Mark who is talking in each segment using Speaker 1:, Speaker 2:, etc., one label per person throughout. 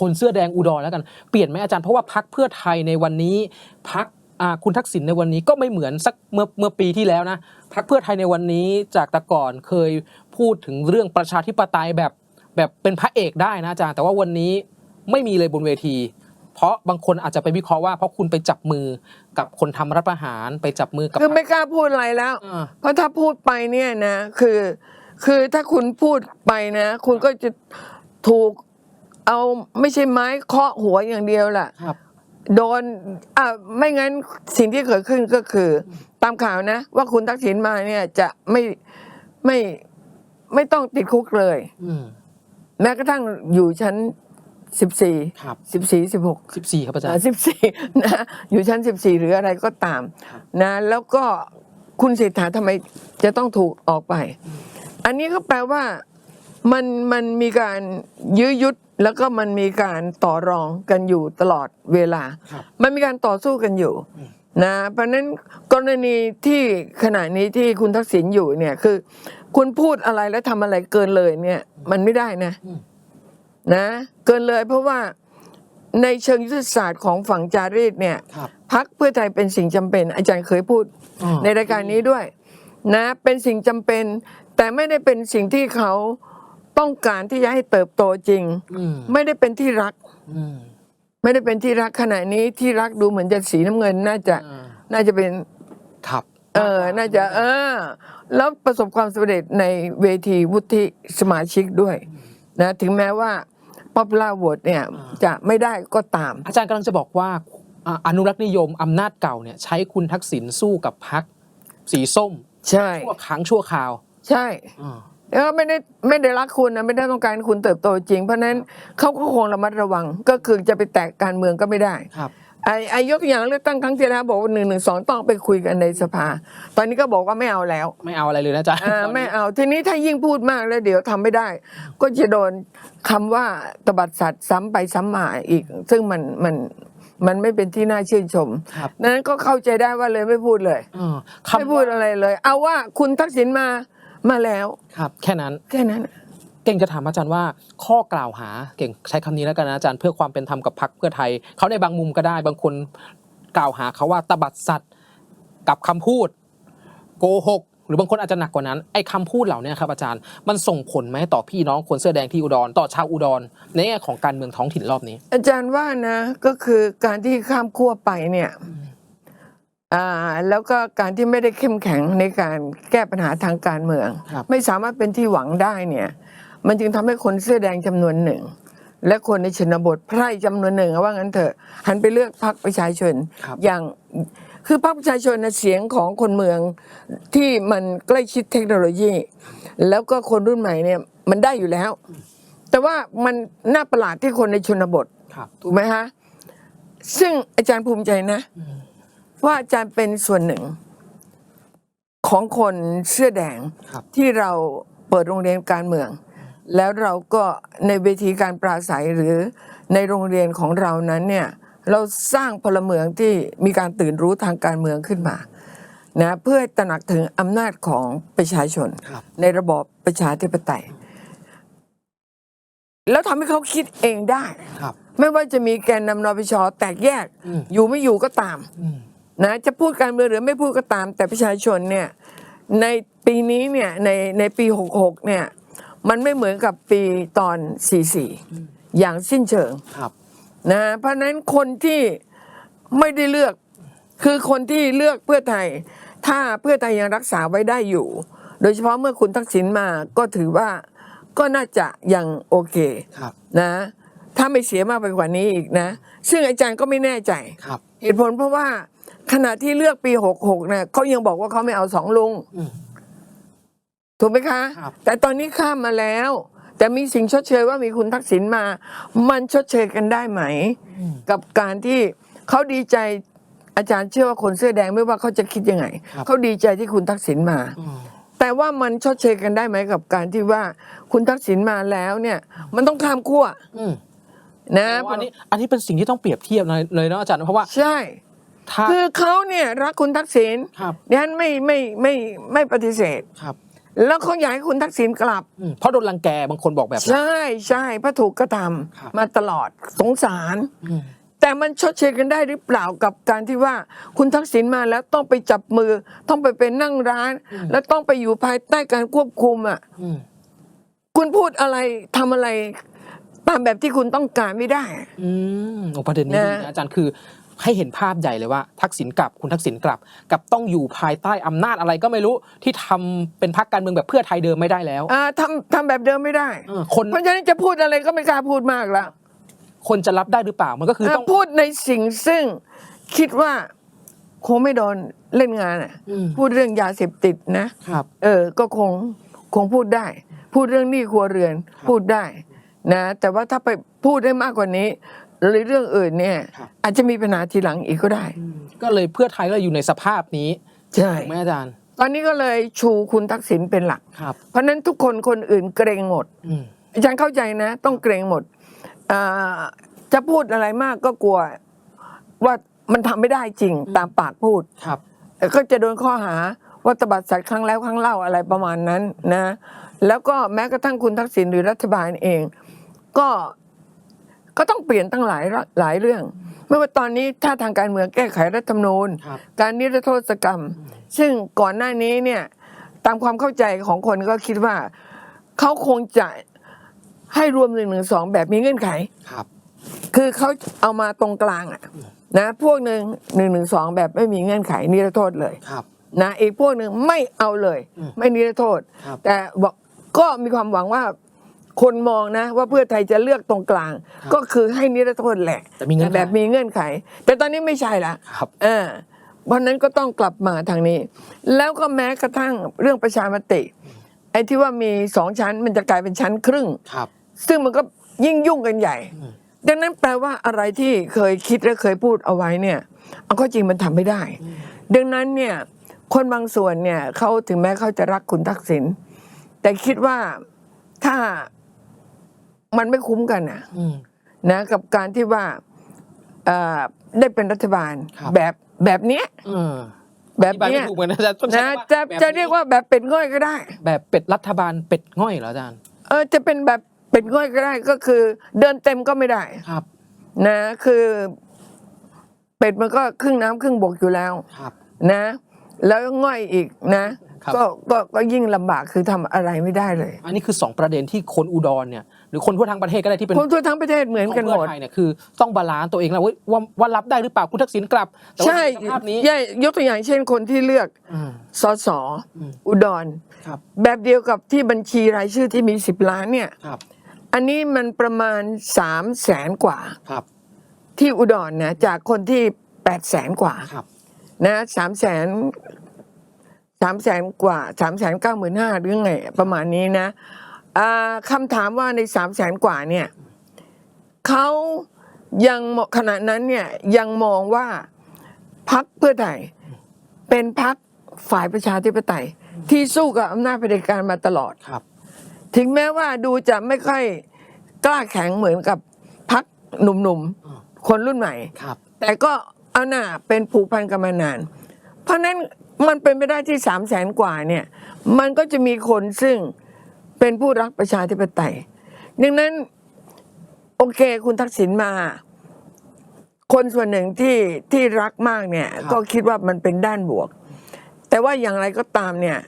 Speaker 1: คนเสื้อแดงอุดรแล้วกันเปลี่ยนไหมอาจารย์เพราะว่าพักเพื่อไทยในวันนี้พักคุณทักษิณในวันนี้ก็ไม่เหมือนสักเมื่อเมื่อปีที่แล้วนะพักเพื่อไทยในวันนี้จากแต่ก่อนเคยพูดถึงเรื่องประชาธิปไตยแบบแบบเป็นพระเอกได้นะอาจารย์ แต่ว่าวันนี้ไม่มีเลยบนเวที เพราะบางคนอาจจะไปวิเคราะห์ว่าเพราะคุณไปจับมือกับคนทำรัฐประหารไปจับมือกับ
Speaker 2: คือไม่กล้าพูดอะไรแล้ว
Speaker 1: อ่า
Speaker 2: เพราะถ้าพูดไปเนี่ยนะ คือ คือถ้าคุณพูดไปนะ คุณก็จะถูก เอาไม่ใช่ไม้เคาะหัวอย่างเดียวแหละ
Speaker 1: ครับ
Speaker 2: โดนอ่าไม่งั้นสิ่งที่เกิดขึ้นก็คือ ตามข่าวนะ ว่าคุณทักษิณมาเนี่ยจะไม่ไม่ไม่ต้องติดคุกเลย
Speaker 1: อืม
Speaker 2: แม้กระทั่งอยู่ชั้นสิบสี่
Speaker 1: ครับ
Speaker 2: สิบสี่สิบหก
Speaker 1: สิบสี่ครับอาจารย์
Speaker 2: สิบสี่นะอยู่ชั้นสิบสี่หรืออะไรก็ตาม
Speaker 1: ครับ
Speaker 2: นะแล้วก็คุณเศรษฐาทำไมจะต้องถูกออกไป อันนี้ก็แปลว่ามันมันมีการยื้อยุด แล้วก็มันมีการต่อรองกันอยู่ตลอดเวลา
Speaker 1: ครับ
Speaker 2: มันมีการต่อสู้กันอยู่
Speaker 1: อืม
Speaker 2: นะเพราะฉะนั้นกรณีที่ขณะนี้ที่คุณทักษิณอยู่เนี่ยคือ คุณพูดอะไรแล้วทำอะไรเกินเลยเนี่ย มันไม่ได้นะ
Speaker 1: อืม
Speaker 2: นะ เกินเลยเพราะว่าในเชิงยุทธศาสตร์ของฝั่งจารีตเนี่ย
Speaker 1: ครับ
Speaker 2: พักเพื่อไทยเป็นสิ่งจำเป็น อาจารย์เคยพูด
Speaker 1: อ๋อ
Speaker 2: ในรายการนี้ด้วย นะ เป็นสิ่งจำเป็น แต่ไม่ได้เป็นสิ่งที่เขา ต้องการที่จะให้เติบโตจริง
Speaker 1: อืม
Speaker 2: ไม่ได้เป็นที่รัก
Speaker 1: อืม
Speaker 2: ไม่ได้เป็นที่รักขณะนี้ที่รักดูเหมือนจะสีน้ำเงินน่าจะ
Speaker 1: อ่า
Speaker 2: น่าจะเป็น
Speaker 1: ครับ
Speaker 2: เออ น่าจะ เออ แล้วประสบความสำเร็จในเวทีวุฒิสมาชิกด้วย นะ ถึงแม้ว่า popular vote เนี่ย จะไม่ได้ก็ตาม
Speaker 1: อาจารย์กำลังจะบอกว่าอ่าอนุรักษ์นิยมอำนาจเก่าเนี่ย ใช้คุณทักษิณสู้กับพักสีส้ม
Speaker 2: ใช่
Speaker 1: ชั่วครั้งชั่วคราว
Speaker 2: ใช่
Speaker 1: อ่า
Speaker 2: แล้วก็ไม่ได้ไม่ได้รักคุณนะไม่ได้ต้องการให้คุณเติบโตจริง เพราะฉะนั้นเขาก็คงระมัดระวังก็คือจะไปแตะการเมืองก็ไม่ได้
Speaker 1: ครับ
Speaker 2: ไอ้ไอ้ยกตัวอย่างเลือกตั้งครั้งที่แล้วบอกว่าหนึ่งหนึ่งสองต้องไปคุยกันในสภา ตอนนี้ก็บอกว่าไม่เอาแล้ว
Speaker 1: ไม่เอาอะไรเลยนะอาจารย์
Speaker 2: อ่า
Speaker 1: ตอนนี้
Speaker 2: ไม่เอาทีนี้ถ้ายิ่งพูดมากแล้วเดี๋ยวทำไม่ได้ ก็จะโดนคำว่าตบัดสัตว์ซ้ำไปซ้ำมาอีก ซึ่งมันมันมันไม่เป็นที่น่าชื่นชม
Speaker 1: ครับ
Speaker 2: ดังนั้นก็เข้าใจได้ว่าเลยไม่พูดเลย
Speaker 1: อ่า
Speaker 2: ไม่
Speaker 1: คำ
Speaker 2: พูดอะไรเลย เอาว่าคุณทักษิณมา มาแล้ว
Speaker 1: ครับแค่นั้น
Speaker 2: แค่นั้น
Speaker 1: เก่งจะถามอาจารย์ว่าข้อกล่าวหาเก่งใช้คำนี้แล้วกันนะอาจารย์เพื่อความเป็นธรรมกับพรรคเพื่อไทยเขาในบางมุมก็ได้ บางคนกล่าวหาเขาว่าตบัดสัตว์กับคำพูดโกหกหรือบางคนอาจจะหนักกว่านั้นไอ้คำพูดเหล่านี้ครับอาจารย์มันส่งผลไหมต่อพี่น้องคนเสื้อแดงที่อุดรต่อชาวอุดรในแง่ของการเมืองท้องถิ่นรอบนี้
Speaker 2: อาจารย์ว่านะก็คือการที่ข้ามขั้วไปเนี่ย อ่าแล้วก็การที่ไม่ได้เข้มแข็งในการแก้ปัญหาทางการเมือง
Speaker 1: ครับ
Speaker 2: ไม่สามารถเป็นที่หวังได้เนี่ย มันจึงทำให้คนเสื้อแดงจำนวนหนึ่ง และคนในชนบทไพร่จำนวนหนึ่งว่างั้นเถอะหันไปเลือกพรรคประชาชน
Speaker 1: ครับ
Speaker 2: อย่างคือพรรคประชาชนนะเสียงของคนเมืองที่มันใกล้ชิดเทคโนโลยี แล้วก็คนรุ่นใหม่เนี่ยมันได้อยู่แล้ว แต่ว่ามันน่าประหลาดที่คนในชนบท
Speaker 1: ครับ
Speaker 2: ถูกไหมฮะ ซึ่งอาจารย์ภูมิใจนะ ว่าอาจารย์เป็นส่วนหนึ่ง ของคนเสื้อแดง
Speaker 1: ครับ
Speaker 2: ที่เราเปิดโรงเรียนการเมือง แล้วเราก็ในเวทีการปราศัยหรือในโรงเรียนของเรานั้นเนี่ยเราสร้างพลเมืองที่มีการตื่นรู้ทางการเมืองขึ้นมานะเพื่อให้ตระหนักถึงอำนาจของประชาชน
Speaker 1: ครับ
Speaker 2: ในระบอบประชาธิปไตย แล้วทำให้เขาคิดเองได้
Speaker 1: ครับ
Speaker 2: ไม่ว่าจะมีแกนนำนปชแตกแยก
Speaker 1: อืม
Speaker 2: อยู่ไม่อยู่ก็ตาม
Speaker 1: อืม
Speaker 2: นะจะพูดการเมืองหรือไม่พูดก็ตาม แต่ประชาชนเนี่ยในปีนี้เนี่ยในในปี 66 เนี่ยมันไม่เหมือนกับปีตอน 44 อย่างสิ้นเชิง
Speaker 1: ครับ
Speaker 2: นะเพราะฉะนั้นคนที่ไม่ได้เลือกคือคนที่เลือกเพื่อไทย ถ้าเพื่อไทยยังรักษาไว้ได้อยู่ โดยเฉพาะเมื่อคุณทักษิณมาก็ถือว่าก็น่าจะยังโอเค
Speaker 1: ครับ
Speaker 2: นะ ถ้าไม่เสียมากไปกว่านี้อีกนะ ซึ่งอาจารย์ก็ไม่แน่ใจ
Speaker 1: ครับ
Speaker 2: เหตุผลเพราะว่า ขณะที่เลือกปี66เนี่ยเขายังบอกว่าเขาไม่เอาสองลุง
Speaker 1: อืม
Speaker 2: ถูกไหมคะ
Speaker 1: ครับ
Speaker 2: แต่ตอนนี้ข้ามมาแล้ว แต่มีสิ่งชดเชยว่ามีคุณทักษิณมา มันชดเชยกันได้ไหม
Speaker 1: อืม
Speaker 2: กับการที่เขาดีใจอาจารย์เชื่อว่าคนเสื้อแดงไม่ว่าเขาจะคิดยังไง
Speaker 1: ครับ
Speaker 2: เขาดีใจที่คุณทักษิณมา
Speaker 1: อืม
Speaker 2: แต่ว่ามันชดเชยกันได้ไหมกับการที่ว่าคุณทักษิณมาแล้วเนี่ย มันต้องข้ามขั้ว
Speaker 1: อืม
Speaker 2: นะ
Speaker 1: อันนี้อันนี้เป็นสิ่งที่ต้องเปรียบเทียบเลยเลยเนาะอาจารย์เพราะว่า
Speaker 2: ใช่
Speaker 1: ถ้า
Speaker 2: คือเขาเนี่ยรักคุณทักษิณ
Speaker 1: ครับ
Speaker 2: ดิฉันไม่ไม่ไม่ไม่ปฏิเสธ
Speaker 1: ครับ
Speaker 2: แล้วเขาอยากให้คุณทักษิณกลับ
Speaker 1: อืมเพราะโดนรังแกบางคนบอกแบบนั้น
Speaker 2: ใช่ใช่เพราะถูกกระท
Speaker 1: ครับำ
Speaker 2: มาตลอดสงสาร
Speaker 1: อืม
Speaker 2: แต่มันชดเชยกันได้หรือเปล่ากับการที่ว่าคุณทักษิณมาแล้วต้องไปจับมือ ต้องไปเป็นนั่งร้านแล้วต้องไปอยู่ภายใต้การควบคุมอะ
Speaker 1: อืม
Speaker 2: คุณพูดอะไรทำอะไรตามแบบที่คุณต้องการไม่ได้
Speaker 1: อืมโอ้ประเด็นนี้ดี
Speaker 2: นะ
Speaker 1: นะอาจารย์คือ ให้เห็นภาพใหญ่เลยว่าทักษิณกลับคุณทักษิณกลับ กับต้องอยู่ภายใต้อำนาจอะไรก็ไม่รู้ที่ทำเป็นพรรคการเมืองแบบเพื่อไทยเดิมไม่ได้แล้ว
Speaker 2: อ่าทำทำแบบเดิมไม่ได้
Speaker 1: เออคน
Speaker 2: เพราะฉะนั้นจะพูดอะไรก็ไม่กล้าพูดมากแล้ว
Speaker 1: คนจะรับได้หรือเปล่ามันก็คือ
Speaker 2: อ่า
Speaker 1: ต้อง
Speaker 2: พูดในสิ่งซึ่งคิดว่าคงไม่โดนเล่นงานอะ
Speaker 1: อืม
Speaker 2: พูดเรื่องยาเสพติดนะ
Speaker 1: ครับ
Speaker 2: เออ ก็คงคงพูดได้ พูดเรื่องหนี้ครัวเรือน
Speaker 1: ครับ
Speaker 2: พูดได้นะ แต่ว่าถ้าไปพูดได้มากกว่านี้ หรือเรื่องอื่นเนี่ย
Speaker 1: ครับ
Speaker 2: อาจจะมีปัญหาทีหลังอีกก็ได้
Speaker 1: ก็เลยเพื่อไทยก็อยู่ในสภาพนี้
Speaker 2: ใช่
Speaker 1: ถูกไหมอาจารย์
Speaker 2: ตอนนี้ก็เลยชูคุณทักษิณเป็นหลัก
Speaker 1: ครับ
Speaker 2: เพราะฉะนั้นทุกคนคนอื่นเกรงหมด
Speaker 1: อืม
Speaker 2: อาจารย์เข้าใจนะ ต้องเกรงหมดอ่าจะพูดอะไรมากก็กลัว ว่ามันทำไม่ได้จริงตามปากพูด
Speaker 1: ครับ
Speaker 2: ก็จะโดนข้อหาว่าตบัดสัตว์ครั้งแล้วครั้งเล่าอะไรประมาณนั้นนะ แล้วก็แม้กระทั่งคุณทักษิณหรือรัฐบาลเอง ก็ ก็ต้องเปลี่ยนตั้งหลายหลายเรื่อง ไม่ว่าตอนนี้ถ้าทางการเมืองแก้ไขรัฐธรรมนูญ
Speaker 1: ครับ
Speaker 2: การนิรโทษกรรม ซึ่งก่อนหน้านี้เนี่ยตามความเข้าใจของคนก็คิดว่าเขาคงจะให้รวมหนึ่งหนึ่งสองแบบมีเงื่อนไข
Speaker 1: ครับ
Speaker 2: คือเขาเอามาตรงกลางอะนะพวกหนึ่งหนึ่งหนึ่งสองแบบไม่มีเงื่อนไขนิรโทษเลย
Speaker 1: ครับ
Speaker 2: นะอีกพวกหนึ่งไม่เอาเลย
Speaker 1: อืม
Speaker 2: ไม่นิรโทษ
Speaker 1: ครับ
Speaker 2: แต่บอกก็มีความหวังว่า คนมองนะ ว่าเพื่อไทยจะเลือกตรงกลาง ก็คือให้นิรโทษแหละ
Speaker 1: แต่มีเงื่อนไข
Speaker 2: แบบมีเงื่อนไข แต่ตอนนี้ไม่ใช่ละ
Speaker 1: ครับ
Speaker 2: เออเพราะฉะนั้นก็ต้องกลับมาทางนี้ แล้วก็แม้กระทั่งเรื่องประชามติ ไอ้ที่ว่ามีสองชั้นมันจะกลายเป็นชั้นครึ่ง
Speaker 1: ครับ
Speaker 2: ซึ่งมันก็ยิ่งยุ่งกันใหญ่
Speaker 1: อืม
Speaker 2: ดังนั้นแปลว่าอะไรที่เคยคิดและเคยพูดเอาไว้เนี่ยเอาก็จริงมันทำไม่ได้ ดังนั้นเนี่ยคนบางส่วนเนี่ยเขาถึงแม้เขาจะรักคุณทักษิณแต่คิดว่าถ้า มันไม่คุ้มกันนะ
Speaker 1: อืม
Speaker 2: นะ กับการที่ว่าเอ่อได้เป็นรัฐบาล
Speaker 1: ครับ
Speaker 2: แบบแบบเนี้ย
Speaker 1: เออ
Speaker 2: แบบ
Speaker 1: อธิาย
Speaker 2: เนี้
Speaker 1: ไม่
Speaker 2: ย
Speaker 1: ถูกเหมือนอาจารย์ต้องใช้
Speaker 2: นะ
Speaker 1: คำว่า
Speaker 2: จะ
Speaker 1: แบบ
Speaker 2: จะเรียกว่าแบบเป็ดง่อยก็ได้
Speaker 1: แบบเป็ดรัฐบาลเป็ดง่อยเหรออาจารย์
Speaker 2: เออจะเป็นแบบเป็ดง่อยก็ได้ก็คือ เดินเต็มก็ไม่ได้
Speaker 1: ครับ
Speaker 2: นะ คือ เป็ดมันก็ครึ่งน้ำครึ่งบกอยู่แล้ว
Speaker 1: ครับ
Speaker 2: นะ แล้วง่อยอีกนะ
Speaker 1: ครับ
Speaker 2: ก็ก็ก็ยิ่งลำบากคือทำอะไรไม่ได้เลย
Speaker 1: อันนี้คือ 2 ประเด็นที่คนอุดรเนี่ยหรือคนทั่วทั้งประเทศก็ได้ที่เป็น
Speaker 2: คนทั่วทั้งประเทศเหมือนกันหม
Speaker 1: ขง
Speaker 2: ด
Speaker 1: เพื่อไทยเนี่ยคือต้องบาลานซ์ตัวเองแล้วเว้ยว่าว่ารับได้หรือเปล่าคุณทักษิณกลับแต่ว่า
Speaker 2: ใช่
Speaker 1: ในสภาพนี้
Speaker 2: ใช่ยกตัวอย่างเช่นคนที่เลือก
Speaker 1: อืม
Speaker 2: สส
Speaker 1: อืม
Speaker 2: อุดร
Speaker 1: ครับ
Speaker 2: แบบเดียวกับที่บัญชีรายชื่อที่มีสิบล้านเนี่ย
Speaker 1: ครับ
Speaker 2: อันนี้มันประมาณสามแสนกว่า
Speaker 1: ครับ
Speaker 2: ที่อุดรนะจากคนที่แปดแสนกว่า
Speaker 1: ครับ
Speaker 2: นะสามแสน สามแสนกว่าสามแสนเก้าหมื่นห้าหรือไง ประมาณนี้นะอ่าคำถามว่าในสามแสนกว่าเนี่ยเขายังมองขณะนั้นเนี่ยยังมองว่าพักเพื่อไทยเป็นพักฝ่ายประชาธิปไตย ที่สู้กับอำนาจเผด็จการมาตลอด
Speaker 1: ครับ
Speaker 2: ถึงแม้ว่าดูจะไม่ค่อยกล้าแข็งเหมือนกับพักหนุ่ม
Speaker 1: อ่า
Speaker 2: ๆคนรุ่นใหม่
Speaker 1: ครับ
Speaker 2: แต่ก็เอาหน่าเป็นผูกพันกันมานาน เพราะฉะนั้น มันเป็นไปได้ที่สามแสนกว่าเนี่ย มันก็จะมีคนซึ่งเป็นผู้รักประชาธิปไตย ดังนั้นโอเคคุณทักษิณมา คนส่วนหนึ่งที่ที่รักมากเนี่ย ก็คิดว่ามันเป็นด้านบวก แต่ว่าอย่างไรก็ตามเนี่ย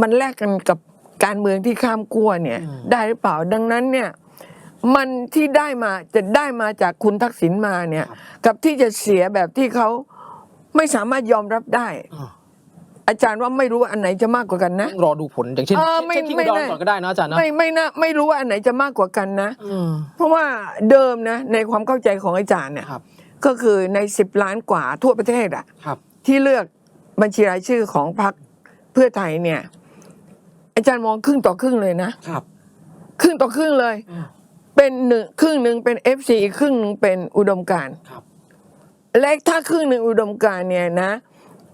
Speaker 2: มันแลกกันกับการเมืองที่ข้ามกั้วเนี่ย ได้หรือเปล่าดังนั้นเนี่ยมันที่ได้มาจะได้มาจากคุณทักษิณมาเนี่ย กับที่จะเสียแบบที่เขา ไม่สามารถยอมรับได้
Speaker 1: อ่า
Speaker 2: อาจารย์ว่าไม่รู้ว่าอันไหนจะมากกว่ากันนะ
Speaker 1: ต้องรอดูผลอย่างเช่น
Speaker 2: เออไม่
Speaker 1: เช่นที่
Speaker 2: ไม่
Speaker 1: อุดร
Speaker 2: ได้
Speaker 1: ก่อนก็ได้นะอาจารย์นะ
Speaker 2: ไม่ไม่นะไม่รู้ว่าอันไหนจะมากกว่ากันนะ
Speaker 1: อืม
Speaker 2: เพราะว่าเดิมนะในความเข้าใจของอาจารย์เนี่ย
Speaker 1: ครับ
Speaker 2: ก็คือในสิบล้านกว่าทั่วประเทศอะ
Speaker 1: ครับ
Speaker 2: ที่เลือกบัญชีรายชื่อของพรรคเพื่อไทยเนี่ย อาจารย์มองครึ่งต่อครึ่งเลยนะครับ ครึ่งต่อครึ่งเลย
Speaker 1: อืม
Speaker 2: เป็นหนึ่งครึ่งหนึ่งเป็นเอฟซีอีกครึ่งหนึ่งเป็นอุดมการณ์
Speaker 1: ครับ
Speaker 2: และถ้าครึ่งหนึ่งอุดมการณ์เนี่ยนะ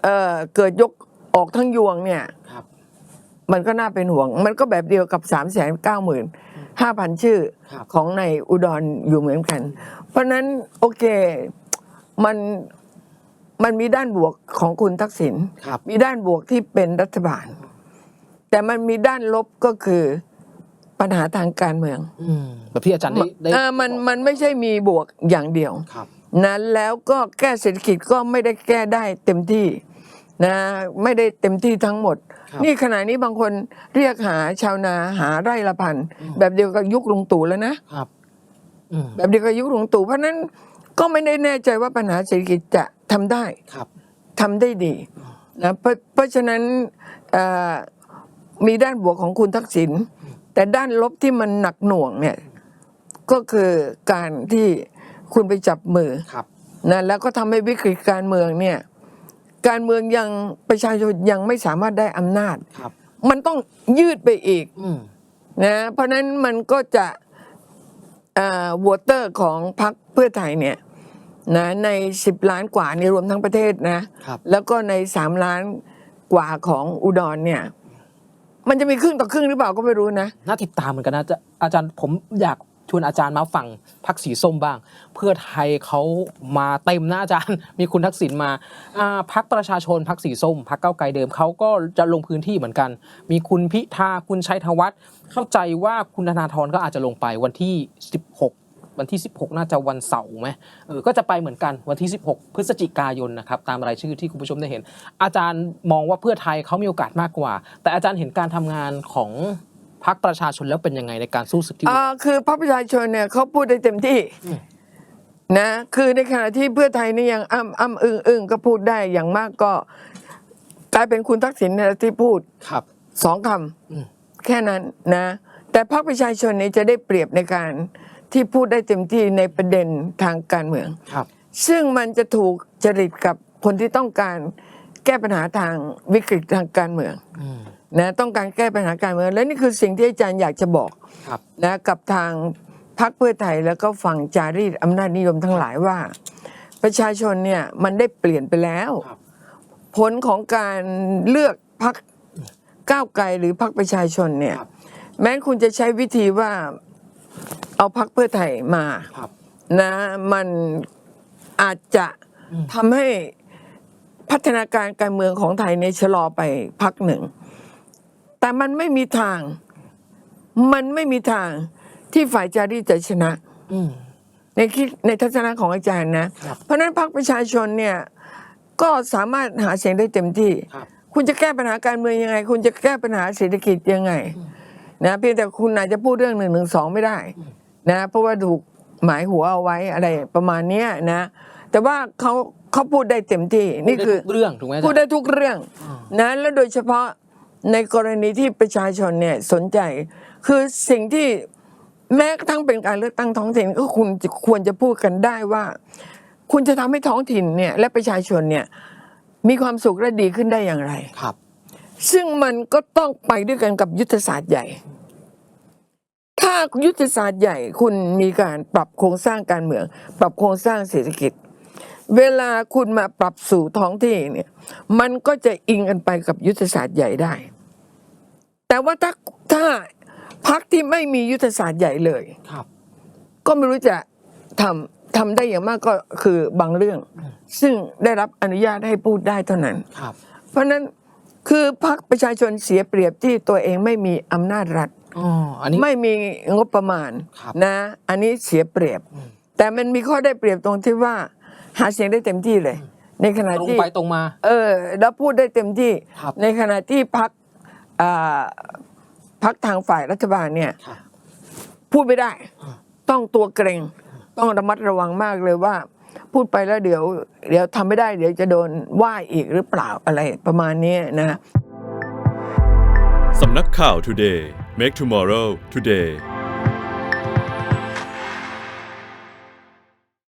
Speaker 2: เอ่อเกิดยกออกทั้งยวงเนี่ย
Speaker 1: ครับ
Speaker 2: มันก็น่าเป็นห่วง มันก็แบบเดียวกับ3ามแสนเก้าหมื่นห้าพันชื่อ
Speaker 1: ครับ
Speaker 2: ของในอุดรอยู่เหมือนกัน เพราะฉะนั้นโอเคมันมันมีด้านบวกของคุณทักษิณ
Speaker 1: ครับ
Speaker 2: มีด้านบวกที่เป็นรัฐบาล แต่มันมีด้านลบก็คือปัญหาทางการเมือง
Speaker 1: อืมแบบที่อาจารย์ได้ได้
Speaker 2: อ่ามันมันไม่ใช่มีบวกอย่างเดียว
Speaker 1: ครับ
Speaker 2: นะแล้วก็แก้เศรษฐกิจก็ไม่ได้แก้ได้เต็มที่นะไม่ได้เต็มที่ทั้งหมด
Speaker 1: ครับ
Speaker 2: นี่ขณะนี้บางคนเรียกหาชาวนาหาไร่ละพันแบบเดียวกับยุคลุงตู่แล้วนะ
Speaker 1: ครับอืม
Speaker 2: แบบเดียวกับยุคลุงตู่เพราะฉะนั้นก็ไม่ได้แน่ใจว่าปัญหาเศรษฐกิจจะทำได้
Speaker 1: ครับ
Speaker 2: ทำได้ดีนะเพราะเพราะฉะนั้นเอ่อมีด้านบวกของคุณทักษิณแต่ด้านลบที่มันหนักหน่วงเนี่ยก็คือการที่ คุณไปจับมือ
Speaker 1: ครับ
Speaker 2: นะแล้วก็ทำให้วิกฤตการเมืองเนี่ย การเมืองยังประชาชนยังไม่สามารถได้อำนาจ
Speaker 1: ครับ
Speaker 2: มันต้องยืดไปอีก
Speaker 1: อืม
Speaker 2: นะเพราะฉะนั้นมันก็จะวอเตอร์ของพรรคเพื่อไทยเนี่ยนะใน10ล้านกว่านี่รวมทั้งประเทศนะ
Speaker 1: ครับ
Speaker 2: แล้วก็ใน3ล้านกว่าของอุดรเนี่ย มันจะมีครึ่งต่อครึ่งหรือเปล่าก็ไม่รู้นะ
Speaker 1: น่าติดตามเหมือนกันนะจะอาจารย์ผมอยาก ชวนอาจารย์มาฟังพักสีส้มบ้าง เพื่อไทยเขามาเต็มนะอาจารย์ มีคุณทักษิณมาพักประชาชนพักสีส้มพักเก้าไกลเดิมเขาก็จะลงพื้นที่เหมือนกัน มีคุณพิธาคุณชัยธวัฒน์เข้าใจว่าคุณธนาธรก็อาจจะลงไปวันที่ 16วันที่ 16 น่าจะวันเสาร์ไหมเออก็จะไปเหมือนกันวันที่ 16 พฤศจิกายนนะครับ ตามรายชื่อที่คุณผู้ชมได้เห็น อาจารย์มองว่าเพื่อไทยเขามีโอกาสมากกว่า แต่อาจารย์เห็นการทำงานของ พรรคประชาชนแล้วเป็นยังไงในการสู้ศึกที่
Speaker 2: อ่าคือพรรคประชาชนเนี่ยเขาพูดได้เต็มที่
Speaker 1: อืม
Speaker 2: นะคือในขณะที่เพื่อไทยนี่ยังอ้ำอ้ำอึ้งอึ้งก็พูดได้อย่างมากก็ กลายเป็นคุณทักษิณเนี่ยที่พูด
Speaker 1: ครับ
Speaker 2: สองค
Speaker 1: อืมำ
Speaker 2: แค่นั้นนะ แต่พรรคประชาชนเนี่ยจะได้เปรียบในการที่พูดได้เต็มที่ในประเด็นทางการเมือง
Speaker 1: ครับ
Speaker 2: ซึ่งมันจะถูกจริตกับคนที่ต้องการแก้ปัญหาทางวิกฤตทางการเมือง
Speaker 1: อืม
Speaker 2: นะต้องการแก้ปัญหาการเมืองและนี่คือสิ่งที่อาจารย์อยากจะบอก
Speaker 1: ครับ
Speaker 2: นะกับทางพรรคเพื่อไทยแล้วก็ฝั่งจารีตอำนาจนิยมทั้งหลายว่า ประชาชนเนี่ยมันได้เปลี่ยนไปแล้ว
Speaker 1: ครับ
Speaker 2: ผลของการเลือกพรรคก้าวไกลหรือพรรคประชาชนเนี่ย
Speaker 1: ครับ
Speaker 2: แม้คุณจะใช้วิธีว่าเอาพรรคเพื่อไทยมา
Speaker 1: ครับ
Speaker 2: นะมันอาจจะ
Speaker 1: อืม
Speaker 2: ทำให้พัฒนาการการเมืองของไทยในยชะลอไปพักหนึ่ง แต่มันไม่มีทาง มันไม่มีทางที่ฝ่ายจารีตจะชนะ
Speaker 1: อืม
Speaker 2: ในคิดในทัศนะของอาจารย์นะ
Speaker 1: ครับ
Speaker 2: เพราะฉะนั้นพรรคประชาชนเนี่ย ก็สามารถหาเสียงได้เต็มที่
Speaker 1: ครับ
Speaker 2: คุณจะแก้ปัญหาการเมืองยังไง คุณจะแก้ปัญหาเศรษฐกิจยังไง นะเพียงแต่คุณอาจจะพูดเรื่องหนึ่งหนึ่งสองไม่ได้ นะ เพราะว่าถูกหมายหัวเอาไว้อะไรประมาณเนี้ยนะ แต่ว่าเขาเขาพูดได้เต็มที่นี่คือ
Speaker 1: พูดได้ทุกเรื่องถูกไหมอาจารย์
Speaker 2: พูดได้ทุกเรื่อง
Speaker 1: อ่า
Speaker 2: นะ และโดยเฉพาะ ในกรณีที่ประชาชนเนี่ยสนใจ คือสิ่งที่แม้กระทั่งเป็นการเลือกตั้งท้องถิ่นก็คุณจะควรจะพูดกันได้ว่า คุณจะทำให้ท้องถิ่นเนี่ยและประชาชนเนี่ยมีความสุขและดีขึ้นได้อย่างไร
Speaker 1: ครับ
Speaker 2: ซึ่งมันก็ต้องไปด้วยกันกับยุทธศาสตร์ใหญ่ ถ้ายุทธศาสตร์ใหญ่คุณมีการปรับโครงสร้างการเมือง ปรับโครงสร้างเศรษฐกิจ เวลาคุณมาปรับสู่ท้องที่เนี่ย มันก็จะอิงกันไปกับยุทธศาสตร์ใหญ่ได้ แต่ว่าถ้าถ้าพักที่ไม่มียุทธศาสตร์ใหญ่เลย
Speaker 1: ครับ
Speaker 2: ก็ไม่รู้จะทำทำได้อย่างมากก็คือบางเรื่อง ซึ่งได้รับอนุญาตให้พูดได้เท่านั้น
Speaker 1: ครับ
Speaker 2: เพราะฉะนั้นคือพรรคประชาชนเสียเปรียบที่ตัวเองไม่มีอำนาจรัฐ
Speaker 1: อ๋ออันนี้
Speaker 2: ไม่มีงบประมาณ
Speaker 1: ครับ
Speaker 2: นะ อันนี้เสียเปรียบ แต่มันมีข้อได้เปรียบตรงที่ว่า หาเสียงได้เต็มที่เลย ในขณะ
Speaker 1: ตรง
Speaker 2: ที่
Speaker 1: ไปตรงมา
Speaker 2: เออแล้วพูดได้เต็มที่
Speaker 1: ครับ
Speaker 2: ในขณะที่พัก พักทางฝ่ายรัฐบาลเนี่ย
Speaker 1: ครับ
Speaker 2: พูดไม่ได้
Speaker 1: อ่า
Speaker 2: ต้องตัวเกรงต้องระมัดระวังมากเลยว่า พูดไปแล้วเดี๋ยว เดี๋ยวทำไม่ได้ เดี๋ยวจะโดนว่าอีกหรือเปล่าอะไรประมาณนี้นะ
Speaker 3: สำนักข่าว Today Make Tomorrow Today